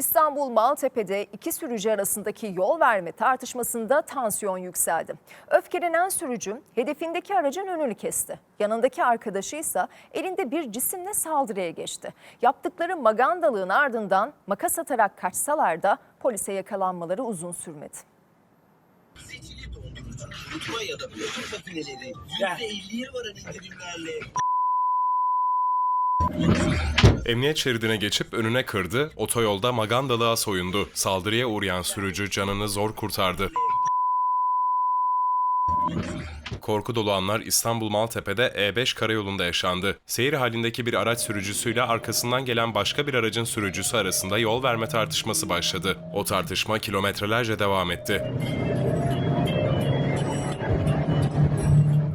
İstanbul Maltepe'de iki sürücü arasındaki yol verme tartışmasında tansiyon yükseldi. Öfkelenen sürücü hedefindeki aracın önünü kesti. Yanındaki arkadaşı ise elinde bir cisimle saldırıya geçti. Yaptıkları magandalığın ardından makas atarak kaçsalar da polise yakalanmaları uzun sürmedi. Seçili ya da blok makineleri %50'ye varan indirimlerle Emniyet şeridine geçip önüne kırdı, otoyolda magandalığa soyundu. Saldırıya uğrayan sürücü canını zor kurtardı. Korku dolu anlar İstanbul Maltepe'de E5 karayolunda yaşandı. Seyir halindeki bir araç sürücüsüyle arkasından gelen başka bir aracın sürücüsü arasında yol verme tartışması başladı. O tartışma kilometrelerce devam etti.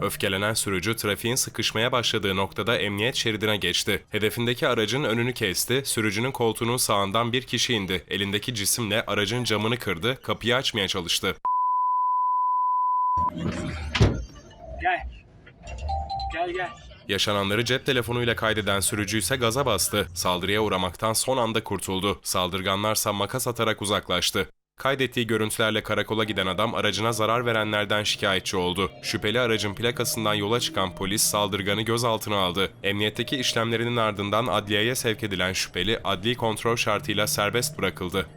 Öfkelenen sürücü trafiğin sıkışmaya başladığı noktada emniyet şeridine geçti. Hedefindeki aracın önünü kesti, sürücünün koltuğunun sağından bir kişi indi. Elindeki cisimle aracın camını kırdı, kapıyı açmaya çalıştı. Gel. Gel gel. Yaşananları cep telefonuyla kaydeden sürücü ise gaza bastı. Saldırıya uğramaktan son anda kurtuldu. Saldırganlarsa makas atarak uzaklaştı. Kaydettiği görüntülerle karakola giden adam aracına zarar verenlerden şikayetçi oldu. Şüpheli aracın plakasından yola çıkan polis saldırganı gözaltına aldı. Emniyetteki işlemlerinin ardından adliyeye sevk edilen şüpheli adli kontrol şartıyla serbest bırakıldı.